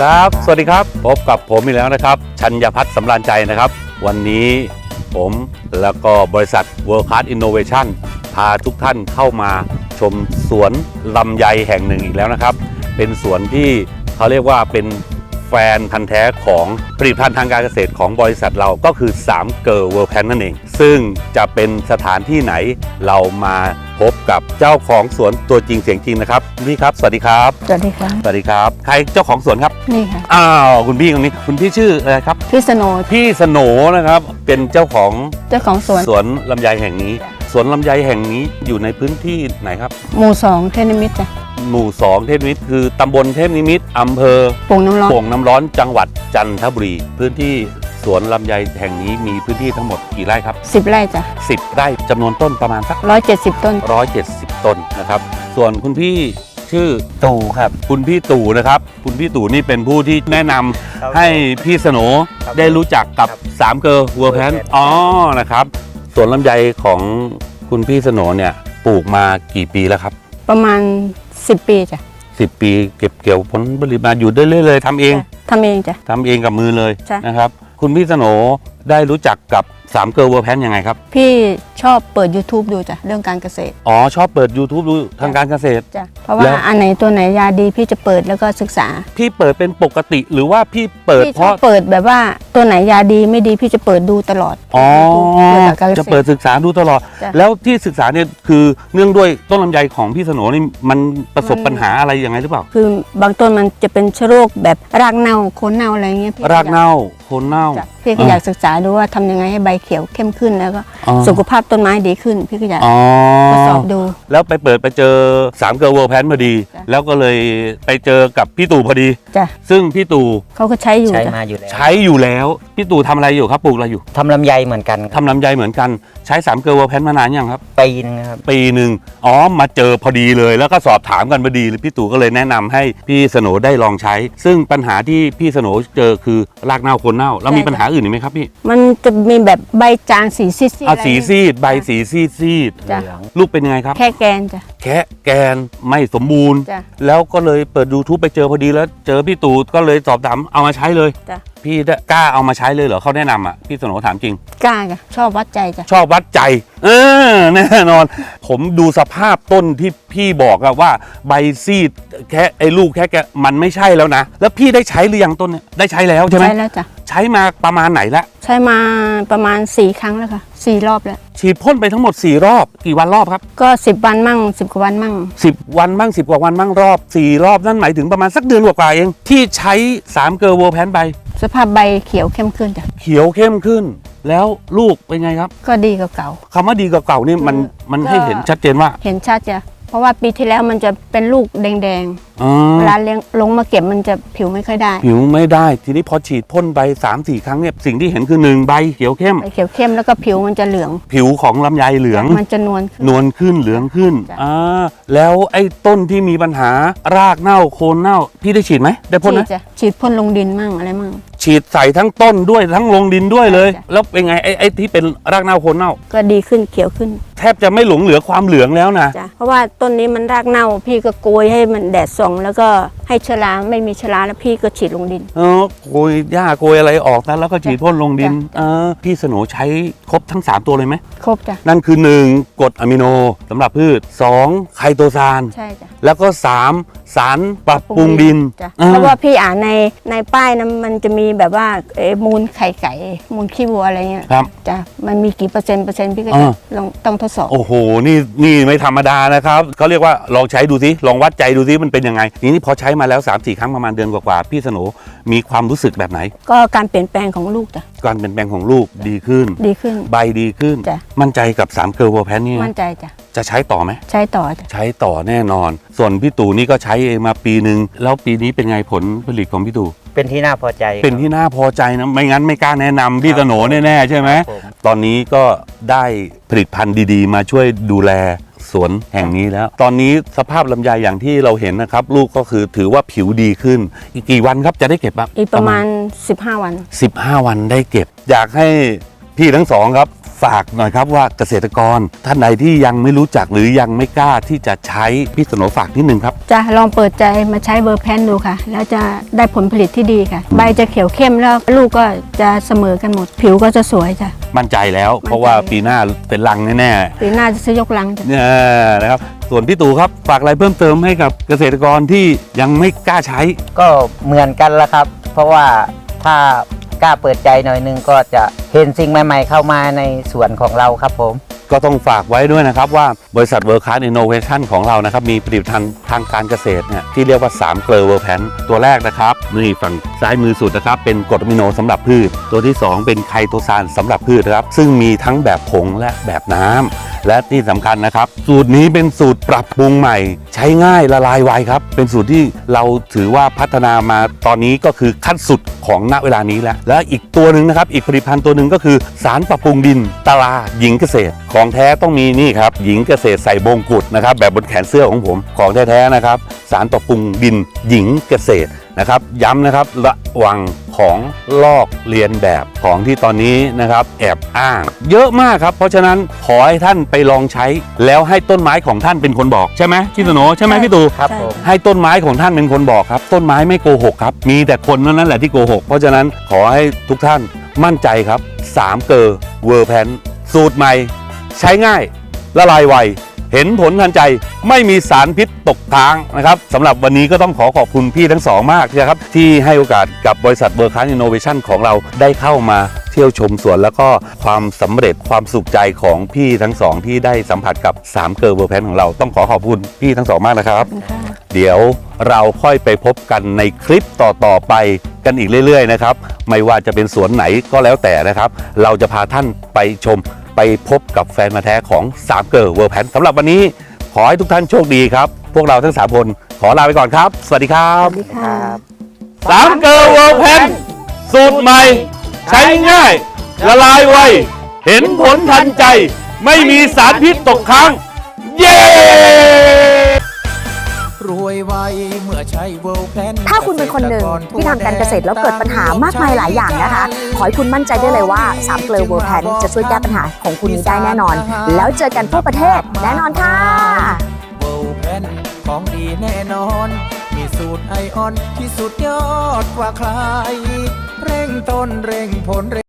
ครับ สวัสดีครับ พบกับผมอีกแล้วนะครับ ชัญญพัฒน์สำราญใจนะครับ วันนี้ผมแล้วก็บริษัท World Class Innovation พาทุกท่านเข้ามาชมสวนลำไยแห่งหนึ่งอีกแล้วนะครับ เป็นสวนที่เขาเรียกว่าเป็น ฟนพันธ์แท้ของผลิตภัณฑ์ทางการเกษตรของบริษัทเราก็คือ3เกิร์ลเวิร์แพนนั่นเอง ซึ่งจะเป็นสถานที่ไหนเรามาพบกับเจ้าของสวนตัวจริงเสียงจริงนะครับคุณพี่ครับ สวัสดีครับ สวัสดีค่ะ สวัสดีครับ ใครเจ้าของสวนครับนี่ค่ะ อ้าวคุณพี่คนนี้คุณพี่ชื่ออะไรครับ พี่สโนว์พี่สโหนนะครับเป็นเจ้าของเจ้าของสวนสวนลำไยแห่งนี้ สวนลำไยแห่งนี้อยู่ในพื้นที่ไหนครับ หมู่สองเทนนิมิตรจ้ะหมู่2เทพนิมิตรคือตำบลเทพนิมิตรอำเภอโป่งน้ำร้อนโป่งน้ำร้อนจังหวัดจันทบุรี พื้นที่สวนลำไยแห่งนี้มีพื้นที่ทั้งหมดกี่ไร่ครับ สิบไร่จ้ะ10ไร่จำนวนต้นประมาณสัก ร้อยเจ็ดสิบต้น 170 ต้นนะครับ ส่วนคุณพี่ชื่อตู่ครับ คุณพี่ตู่นะครับ คุณพี่ตู่นี่เป็นผู้ที่แนะนำครับให้พี่สโหนครับได้รู้จักกับครับสามเกอร์วัวแพน World Pan อ๋อนะครับ สวนลำไยของคุณพี่สโหนเนี่ยปลูกมากี่ปีแล้วครับ ประมาณสิบปีจ้ะ10ปีเก็บเกี่ยวผลผลิตมาอยู่ได้เรื่อยๆเลยทำเองจ้ะทำเองจ้ะทำเองกับมือเลยใช่ นะครับ คุณพี่สโหนได้รู้จักกับสามเกอร์วัวแพนยังไงครับ พี่ชอบเปิด YouTube ดูจ้ะเรื่องการเกษตรอ๋อชอบเปิด YouTube ดูทางการเกษตร จ้ะเพราะว่าแล้ว อันไหนตัวไหนยาดีพี่จะเปิดแล้วก็ศึกษาพี่เปิดเป็นปกติหรือว่าพี่เปิดพี่เพชอบราะเปิดแบบว่าตัวไหนยาดีไม่ดีพี่จะเปิดดูตลอดอ๋อเกี่ยวกับการเกษตร จะเปิดศึกษาดูตลอด จ้ะ แล้วที่ศึกษาเนี่ยคือเนื่องด้วยต้นลำไยของพี่สโหนนี่มันประสบมันปัญหาอะไรยังไงหรือเปล่า คือบางต้นมันจะเป็นเชื้อโรคแบบรากเน่าโคนเน่าอะไรเงี้ยพี่รากเน่าโคนเน่า จ้ะ พี่ก็อยากศึกษาดูว่าทำยังไงให้ใบเขียวเข้มขึ้นแล้วก็อ๋อสุขภาพต้นไม้ดีขึ้น พี่ก็อยากอ๋อทดสอบดู แล้วไปเปิดไปเจอสามเกอร์เวิร์แพนพอดีจ้ะแล้วก็เลยไปเจอกับพี่ตู่พอดีจ้ะซึ่งพี่ตู่เขาก็ใช้อยู่ใช้จ้ะมาอยู่แล้วใช้อยู่แล้วพี่ตู่ทำอะไรอยู่ครับปลูกอะไรอยู่ทำลำไยเหมือนกันครับทำลำไยเหมือนกันใช้สามเกอร์เวิร์แพนมานานยังครับ ปีนึงครับ ปีหนึ่งอ๋อมาเจอพอดีเลย แล้วก็สอบถามกันพอดีเลยพี่ตู่ก็เลยแนะนำให้พี่สโหนได้ลองใช้ ซึ่งปัญหาที่พี่สโหนเจอคือรากเน่าโคนเน่า แล้วมีปัญหาอื่นอีกไหมครับพี่มันจะมีแบบใบจางสีซีดๆอะอะไรสีซีดใบสีซีดซีดจ้ะเหลืองลูกเป็นยังไงครับ แค่แกนจ้ะ แคะแกนไม่สมบูรณ์ จ้ะแล้วก็เลยเปิด YouTube ไปเจอพอดีแล้ว เจอพี่ตู่ก็เลยสอบถามเอามาใช้เลย จ้ะ พี่ได้กล้าเอามาใช้เลยเหรอเขาแนะนำอะพี่สโหนถามจริง กล้าจ้ะชอบวัดใจจ้ะชอบวัดใจ เออแน่นอน ผมดูสภาพต้นที่พี่บอกอะว่าใบซีดแค่ไอ้ลูกแค่แกมันไม่ใช่แล้วนะ แล้วพี่ได้ใช้หรือยังต้นเนี่ยได้ใช้แล้วใช่ไหมใช้แล้วจ้ะ ใช้มาประมาณไหนละ ใช้มาประมาณสี่ครั้งแล้วค่ะ สี่รอบแล้ว ฉีดพ่นไปทั้งหมด 4 รอบ กี่วันรอบครับ ก็สิบวันมั่งสิบกว่าวันมั่ง 10 วันบ้าง10 กว่าวันบ้างรอบ 4 รอบนั่นหมายถึงประมาณสักเดือนกว่าๆเอง ที่ใช้3เกอร์โวแพนไป สภาพใบเขียวเข้มขึ้นจ้ะเขียวเข้มขึ้น แล้วลูกเป็นไงครับก็ดีกว่าเก่า คำว่าดีกว่าเก่านี่มันมันก็ให้เห็นชัดเจนว่า เห็นชัดจ้ะ เพราะว่าปีที่แล้วมันจะเป็นลูกแดงอ๋อๆเวลาเลี้ยงลงมาเก็บมันจะผิวไม่ค่อยได้ผิวไม่ได้ ทีนี้พอฉีดพ่นไป3 4ครั้งเนี่ยสิ่งที่เห็นคือ1ใบเขียวเข้มใบเขียวเข้มแล้วก็ผิวมันจะเหลือง ผิวของลำไยเหลือง มันจะนวลขึ้น นวลขึ้นเหลืองขึ้นจ้ะ อ่าแล้วไอ้ต้นที่มีปัญหารากเน่าโคนเน่า พี่ได้ฉีดไหมได้พ่นฉีไหมดจ้ะฉีดพ่นลงดินมั่งอะไรมั่ง ฉีดใส่ทั้งต้นด้วยทั้งลงดินด้วยเลย จ้ะ แล้วเป็นไงไอ้ไอ้ที่เป็นรากเน่าโคนเน่า ก็ดีขึ้นเขียวขึ้นแทบจะไม่หลงเหลือความเหลืองแล้วนะจ้ะเพราะว่าต้นนี้มันรากเน่า พี่ก็โกยให้มันแดดส่องแล้วก็ให้ชราไม่มีชราแล้วพี่ก็ฉีดลงดิน เออโกยหญ้าโกยอะไรออกนะแล้วก็ฉีดพ่นลงดินจ้ะเออพี่สโหนใช้ครบทั้ง 3 ตัวเลยไหม ครบจ้ะ นั่นคือ 1กรดอะมิโนสำหรับพืช 2 ไคโตซานใช่จ้ะแล้วก็ 3 สารปรับปรุงดินจ้ะอ่เพราะว่าพี่อ่านในในป้ายนะมันจะมีแบบว่าเอ่อมูลไข่ไก่ มูลขี้วัวอะไรเงี้ยครับ จ้ะมันมีกี่เปอร์เซ็นต์เปอร์เซ็นต์พี่ก็อ่าจะลองต้องทดสอบโอ้โห นี่นี่ไม่ธรรมดานะครับเขาเรียกว่าลองใช้ดูสิลองวัดใจดูสิมันเป็นยังไงทีนี้พอใช้มาแล้ว3 4ครั้งประมาณเดือนกว่าๆพี่สโหนมีความรู้สึกแบบไหน ก็การเปลี่ยนแปลงของลูกจ้ะการเปลี่ยนแปลงของลูกดีขึ้น ดีขึ้น ใบดีขึ้น จ้ะ มั่นใจกับ3เกลวแพนนี่มั่นใจจ้ะ จะใช้ต่อไหม ใช้ต่อจ้ะใช้ต่อแน่นอน ส่วนพี่ตู่นี่ก็ใช้เองมาปีหนึ่งแล้วปีนี้เป็นไงผลผลิตของพี่ตู่ เป็นที่น่าพอใจครับ เป็นที่น่าพอใจนะ ไม่งั้นไม่กล้าแนะนำพี่สโหนแน่ๆใช่ไหม ครับผม ตอนนี้ก็ได้ผลิตภัณฑ์ดีๆ มาช่วยดูแลสวนแห่งนี้แล้ว ตอนนี้สภาพลำไยอย่างที่เราเห็นนะครับ ลูกก็คือถือว่าผิวดีขึ้น อีกกี่วันครับจะได้เก็บครับอีกประมาณ 15 วัน 15 วันได้เก็บ อยากให้พี่ทั้งสองครับ ฝากหน่อยครับว่าเกษตรกรท่านใดที่ยังไม่รู้จักหรือยังไม่กล้าที่จะใช้พี่สโนฝากนิดนึงครับ จะลองเปิดใจมาใช้เบอร์แพนดูค่ะ แล้วจะได้ผลผลิตที่ดีค่ะ ใบจะเขียวเข้มแล้วลูกก็จะเสมอกันหมด ผิวก็จะสวยจ้ะ มั่นใจแล้ว เพราะว่าปีหน้าเป็นลังแน่ๆปีหน้าจะซื้อยกลังจ้ะเนี่ยนะครับส่วนพี่ตู่ครับฝากอะไรเพิ่มเติมให้กับเกษตรกรที่ยังไม่กล้าใช้ ก็เหมือนกันละครับ เพราะว่าถ้า กล้าเปิดใจหน่อยนึงก็จะเห็นสิ่งใหม่ ๆ เข้ามาในสวนของเราครับผม ก็ต้องฝากไว้ด้วยนะครับว่าบริษัทเวิร์คค s อินโนเวชันของเรานะครับ มีผลิตภัณฑ์ทางการเกษตรเนี่ยที่เรียกว่า 3 เกลือเวอร์แพนตัวแรกนะครับนี่ฝั่งซ้ายมือสุดนะครับ เป็นกรดอะมิโนสำหรับพืช ตัวที่ 2 เป็นไคโตซานสำหรับพืชนะครับ ซึ่งมีทั้งแบบผงและแบบน้ำ และที่สำคัญนะครับ สูตรนี้เป็นสูตรปรับปรุงใหม่ ใช้ง่ายละลายไวครับ เป็นสูตรที่เราถือว่าพัฒนามาตอนนี้ก็คือขั้นสุดของณเวลานี้แล้ว และอีกตัวหนึ่งนะครับ อีกผลิตภัณฑ์ตัวหนึ่งก็คือ สารปรับปรุงดินตาราหญิงเกษตร ของแท้ต้องมีนี่ครับหญิงเกษตรใส่บงกุฎนะครับแบบบนแขนเสื้อของผมของแท้ๆนะครับ สารปรับปรุงดินหญิงเกษตร นะครับย้ำนะครับระวังของลอกเลียนแบบของที่ตอนนี้นะครับแอบอ้าง เยอะมากครับ เพราะฉะนั้นขอให้ท่านไปลองใช้ แล้วให้ต้นไม้ของท่านเป็นคนบอกใช่ไหมพี่สโหนใช่ไหมพี่ตู่ครับผมให้ต้นไม้ของท่านเป็นคนบอกครับ ต้นไม้ไม่โกหกครับ มีแต่คนเท่านั้นแหละที่โกหกเพราะฉะนั้นขอให้ทุกท่านมั่นใจครับ 3 เกอร์เวอร์แพนสูตรใหม่ ใช้ง่ายละลายไว เห็นผลทันใจไม่มีสารพิษตกค้างนะครับสำหรับวันนี้ก็ต้องขอขอบคุณพี่ทั้งสองมากนะครับที่ให้โอกาสกับบริษัทเวิร์คค s อินโนเวชันของเราได้เข้ามาเที่ยวชมสวนแล้วก็ความสำเร็จความสุขใจของพี่ทั้งสองที่ได้สัมผัสกับ3เกอร์เวอร์แพนของเราต้องขอขอบคุณพี่ทั้งสองมากนะครับ เดี๋ยวเราค่อยไปพบกันในคลิปต่อๆไปกันอีกเรื่อย ๆ นะครับ ไม่ว่าจะเป็นสวนไหนก็แล้วแต่นะครับ เราจะพาท่านไปชม ไปพบกับแฟนมาแท้ของ3เกิร์เวอร์แพนสำหรับวันนี้ขอให้ทุกท่านโชคดีครับ พวกเราทั้ง 3 คนขอลาไปก่อนครับ สวัสดีครัสบวัสดีค่ะสามเกิร์เวอร์แพนสูตรใหม่ ใช้ง่าย ละลายไว เห็นผลทันใจ ไม่มีสารพิษตกค้าง เย้ รวยไวเมื่อใช้เวิลแพนถ้าคุณเป็นคนหนึ่งที่ทำการเกษตรแล้วเกิดปัญหามากมายหลายอย่างนะคะ ขอให้คุณมั่นใจได้เลยว่า3เกลือเวอร์แพนจะช่วยแก้ปัญหาของคุณนี้ได้แน่นอน แล้วเจอกันทั่วประเทศแน่นอนค่ะเวิลแพนของดีแน่นอน มีสูตรไอออนที่สุดยอดกว่าใคร เร่งต้นเร่งผล